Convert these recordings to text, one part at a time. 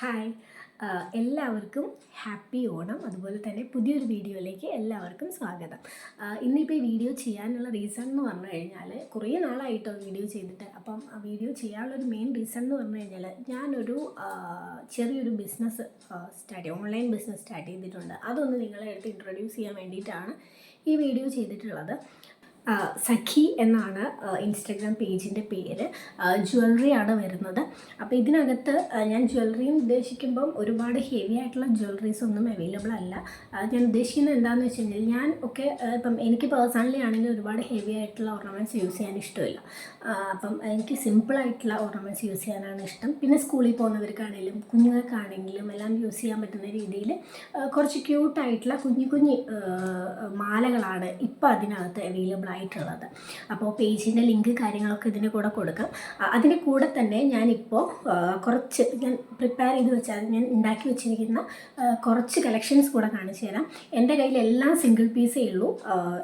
Hi എല്ലാവർക്കും happy Onam. അതുപോലെ തന്നെ പുതിയൊരു വീഡിയോയിലേക്ക് എല്ലാവർക്കും സ്വാഗതം. ഇന്നിപ്പോൾ ഈ വീഡിയോ ചെയ്യാനുള്ള റീസൺ എന്ന് പറഞ്ഞു കഴിഞ്ഞാൽ കുറേ നാളായിട്ടോ വീഡിയോ ചെയ്തിട്ട്. അപ്പം ആ വീഡിയോ ചെയ്യാനുള്ളൊരു മെയിൻ റീസൺ എന്ന് പറഞ്ഞു കഴിഞ്ഞാൽ ഞാനൊരു ചെറിയൊരു business start online business start ചെയ്തിട്ടുണ്ട്. അതൊന്ന് നിങ്ങളെ അടുത്ത് ഇൻട്രൊഡ്യൂസ് ചെയ്യാൻ വേണ്ടിയിട്ടാണ് ഈ വീഡിയോ ചെയ്തിട്ടുള്ളത്. സഖി എന്നാണ് ഇൻസ്റ്റഗ്രാം പേജിന്റെ പേര്. ജ്വല്ലറി ആണ് വരുന്നത്. അപ്പോൾ ഇതിനകത്ത് ഞാൻ ജ്വല്ലറി ഉദ്ദേശിക്കുമ്പം ഒരുപാട് ഹെവി ആയിട്ടുള്ള ജ്വല്ലറീസ് ഒന്നും അവൈലബിൾ അല്ല. ഞാൻ ഉദ്ദേശിക്കുന്നത് എന്താണെന്ന് വെച്ച് കഴിഞ്ഞാൽ ഞാൻ ഒക്കെ ഇപ്പം എനിക്ക് പേഴ്സണലി ആണെങ്കിൽ ഒരുപാട് ഹെവി ആയിട്ടുള്ള ഓർണമെന്റ്സ് യൂസ് ചെയ്യാൻ ഇഷ്ടമില്ല. അപ്പം എനിക്ക് സിമ്പിൾ ആയിട്ടുള്ള ഓർണമെന്റ്സ് യൂസ് ചെയ്യാനാണ് ഇഷ്ടം. പിന്നെ സ്കൂളിൽ പോകുന്നവർക്കാണെങ്കിലും കുഞ്ഞുങ്ങൾക്കാണെങ്കിലും എല്ലാം യൂസ് ചെയ്യാൻ പറ്റുന്ന രീതിയിൽ കുറച്ച് ക്യൂട്ടായിട്ടുള്ള കുഞ്ഞു കുഞ്ഞു മാലകളാണ് ഇപ്പോൾ അതിനകത്ത് അവൈലബിൾ ആയിട്ടുള്ളത്. അപ്പോൾ പേജിന്റെ ലിങ്ക് കാര്യങ്ങളൊക്കെ ഇതിന്റെ കൂടെ കൊടുക്കാം. അതിന്റെ കൂടെ തന്നെ ഞാനിപ്പോൾ കുറച്ച് ഞാൻ പ്രിപ്പയർ ചെയ്ത് വെച്ചാൽ ഞാൻ ഉണ്ടാക്കി വെച്ചിരിക്കുന്ന കുറച്ച് കളക്ഷൻസ് കൂടെ കാണിച്ചു തരാം. എന്റെ കയ്യിൽ എല്ലാ സിംഗിൾ പീസേ ഉള്ളൂ.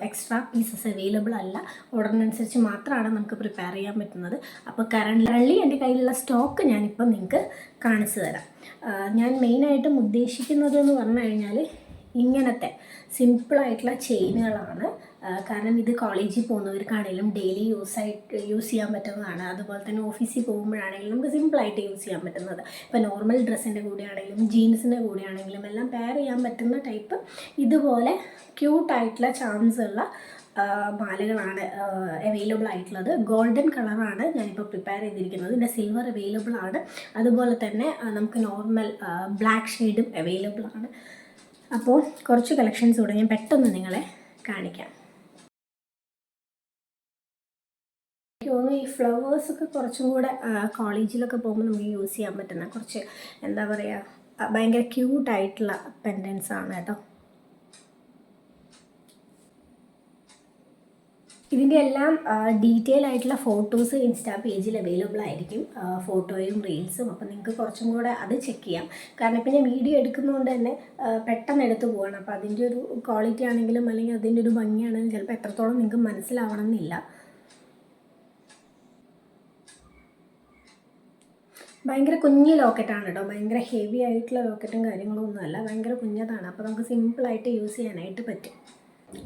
എക്സ്ട്രാ പീസസ് അവൈലബിൾ അല്ല. ഓർഡറിനനുസരിച്ച് മാത്രമാണ് നമുക്ക് പ്രിപ്പയർ ചെയ്യാൻ പറ്റുന്നത്. അപ്പോൾ കറണ്ട്ലി എന്റെ കയ്യിലുള്ള സ്റ്റോക്ക് ഞാനിപ്പോൾ നിങ്ങൾക്ക് കാണിച്ചു തരാം. ഞാൻ മെയിനായിട്ടും ഉദ്ദേശിക്കുന്നത് എന്ന് പറഞ്ഞു കഴിഞ്ഞാൽ ഇങ്ങനത്തെ സിമ്പിളായിട്ടുള്ള ചെയിനുകളാണ്. കാരണം ഇത് കോളേജിൽ പോകുന്നവർക്കാണെങ്കിലും ഡെയിലി യൂസ് ആയിട്ട് യൂസ് ചെയ്യാൻ പറ്റുന്നതാണ്. അതുപോലെ തന്നെ ഓഫീസിൽ പോകുമ്പോഴാണെങ്കിലും നമുക്ക് സിമ്പിളായിട്ട് യൂസ് ചെയ്യാൻ പറ്റുന്നത്. ഇപ്പോൾ നോർമൽ ഡ്രസ്സിന്റെ കൂടെ ആണെങ്കിലും ജീൻസിന്റെ കൂടെ ആണെങ്കിലും എല്ലാം പെയർ ചെയ്യാൻ പറ്റുന്ന ടൈപ്പ് ഇതുപോലെ ക്യൂട്ടായിട്ടുള്ള ചാൻസ് ഉള്ള മാലകളാണ് അവൈലബിൾ ആയിട്ടുള്ളത്. ഗോൾഡൻ കളറാണ് ഞാനിപ്പോൾ പ്രിപ്പയർ ചെയ്തിരിക്കുന്നത്. ഇതിന്റെ സിൽവർ അവൈലബിൾ ആണ്. അതുപോലെ തന്നെ നമുക്ക് നോർമൽ ബ്ലാക്ക് ഷെയ്ഡും അവൈലബിൾ ആണ്. അപ്പോൾ കുറച്ച് കളക്ഷൻസ് കൂടെ ഞാൻ പെട്ടെന്ന് നിങ്ങളെ കാണിക്കാം. എനിക്ക് തോന്നുന്നു ഈ ഫ്ലവേഴ്സൊക്കെ കുറച്ചും കൂടെ കോളേജിലൊക്കെ പോകുമ്പോൾ നമുക്ക് യൂസ് ചെയ്യാൻ പറ്റുന്ന കുറച്ച് എന്താ പറയുക ഭയങ്കര ക്യൂട്ടായിട്ടുള്ള പെൻഡൻസ് ആണ് കേട്ടോ. ഇതിന്റെ എല്ലാം ഡീറ്റെയിൽ ആയിട്ടുള്ള ഫോട്ടോസ് ഇൻസ്റ്റാ പേജിൽ അവൈലബിൾ ആയിരിക്കും. ഫോട്ടോയും റീൽസും. അപ്പോൾ നിങ്ങൾക്ക് കുറച്ചും കൂടെ അത് ചെക്ക് ചെയ്യാം. കാരണം ഇപ്പം ഞാൻ വീഡിയോ എടുക്കുന്നതുകൊണ്ട് തന്നെ പെട്ടെന്ന് എടുത്തു പോവാണ്. അപ്പോൾ അതിന്റെ ഒരു ക്വാളിറ്റി ആണെങ്കിലും അല്ലെങ്കിൽ അതിന്റെ ഒരു ഭംഗിയാണെങ്കിലും ചിലപ്പോൾ എത്രത്തോളം നിങ്ങൾക്ക് മനസ്സിലാവണം എന്നില്ല. ഭയങ്കര കുഞ്ഞ് ലോക്കറ്റാണ് കേട്ടോ ഭയങ്കര ഹെവി ആയിട്ടുള്ള ലോക്കറ്റും കാര്യങ്ങളൊന്നുമല്ല ഭയങ്കര കുഞ്ഞതാണ്. അപ്പോൾ നമുക്ക് സിമ്പിളായിട്ട് യൂസ് ചെയ്യാനായിട്ട് പറ്റും.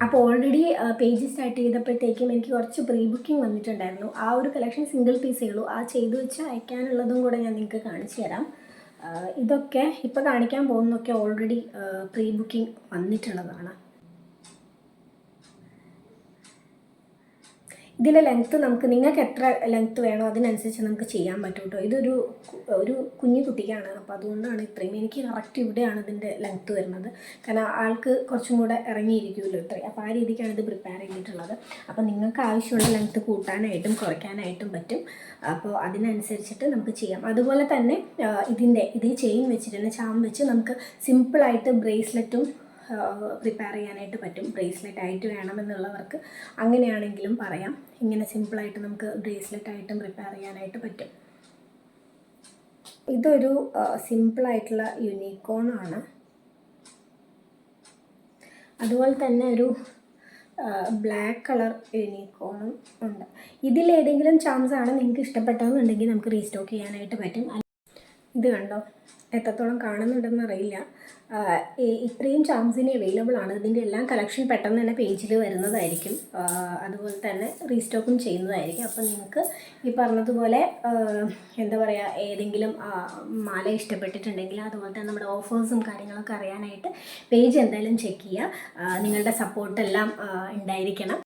അപ്പോൾ ഓൾറെഡി പേജ് സ്റ്റാർട്ട് ചെയ്തപ്പോഴത്തേക്കും എനിക്ക് കുറച്ച് പ്രീ ബുക്കിംഗ് വന്നിട്ടുണ്ടായിരുന്നു. ആ ഒരു കളക്ഷൻ സിംഗിൾ പീസേ ഉള്ളൂ ആ ചെയ്തു വെച്ച് അയക്കാനുള്ളതും കൂടെ ഞാൻ നിങ്ങൾക്ക് കാണിച്ചു തരാം. ഇതൊക്കെ ഇപ്പോൾ കാണിക്കാൻ പോകുന്നതൊക്കെ ഓൾറെഡി പ്രീ ബുക്കിംഗ് വന്നിട്ടുള്ളതാണ്. ഇതിന്റെ ലെങ്ത്ത് നമുക്ക് നിങ്ങൾക്ക് എത്ര ലെങ്ത്ത് വേണോ അതിനനുസരിച്ച് നമുക്ക് ചെയ്യാൻ പറ്റും കേട്ടോ. ഇതൊരു ഒരു കുഞ്ഞു കുട്ടിക്കാണ്. അപ്പോൾ അതുകൊണ്ടാണ് ഇത്രയും. എനിക്ക് കറക്റ്റ് ഇവിടെയാണ് ഇതിന്റെ ലെങ്ത്ത് വരുന്നത്. കാരണം ആൾക്ക് കുറച്ചും കൂടെ ഇറങ്ങിയിരിക്കുമല്ലോ ഇത്രയും. അപ്പോൾ ആ രീതിക്കാണ് ഇത് പ്രിപ്പയർ ചെയ്തിട്ടുള്ളത്. അപ്പോൾ നിങ്ങൾക്ക് ആവശ്യമുള്ള ലെങ്ത്ത് കൂട്ടാനായിട്ടും കുറയ്ക്കാനായിട്ടും പറ്റും. അപ്പോൾ അതിനനുസരിച്ചിട്ട് നമുക്ക് ചെയ്യാം. അതുപോലെ തന്നെ ഇതിന്റെ ഇത് ചെയിൻ വെച്ചിട്ട് തന്നെ ചാം വെച്ച് നമുക്ക് സിമ്പിളായിട്ട് ബ്രേസ്ലെറ്റും പ്രിപ്പയർ ചെയ്യാനായിട്ട് പറ്റും. ബ്രേസ്ലെറ്റ് ആയിട്ട് വേണമെന്നുള്ളവർക്ക് അങ്ങനെയാണെങ്കിലും പറയാം. ഇങ്ങനെ സിമ്പിളായിട്ട് നമുക്ക് ബ്രേസ്ലെറ്റ് ആയിട്ടും പ്രിപ്പയർ ചെയ്യാനായിട്ട് പറ്റും. ഇതൊരു സിമ്പിളായിട്ടുള്ള യൂണിക്കോൺ ആണ്. അതുപോലെ തന്നെ ഒരു ബ്ലാക്ക് കളർ യൂണിക്കോണും ഉണ്ട്. ഇതിലേതെങ്കിലും ചാംസ് ആണ് നിങ്ങൾക്ക് ഇഷ്ടപ്പെട്ടതെന്നുണ്ടെങ്കിൽ നമുക്ക് റീസ്റ്റോക്ക് ചെയ്യാനായിട്ട് പറ്റും. ഇത് കണ്ടോ? എത്രത്തോളം കാണുന്നുണ്ടെന്ന് അറിയില്ല. ഇത്രയും ചാംസിന് അവൈലബിൾ ആണ്. ഇതിന്റെ എല്ലാം കളക്ഷൻ പെട്ടെന്ന് തന്നെ പേജിൽ വരുന്നതായിരിക്കും. അതുപോലെ തന്നെ റീസ്റ്റോക്കും ചെയ്യുന്നതായിരിക്കും. അപ്പോൾ നിങ്ങൾക്ക് ഈ പറഞ്ഞതുപോലെ എന്താ പറയുക ഏതെങ്കിലും മാല ഇഷ്ടപ്പെട്ടിട്ടുണ്ടെങ്കിൽ അതുപോലെ തന്നെ നമ്മുടെ ഓഫേഴ്സും കാര്യങ്ങളൊക്കെ അറിയാനായിട്ട് പേജ് എന്തായാലും ചെക്ക് ചെയ്യുക. നിങ്ങളുടെ സപ്പോർട്ടെല്ലാം ഉണ്ടായിരിക്കണം.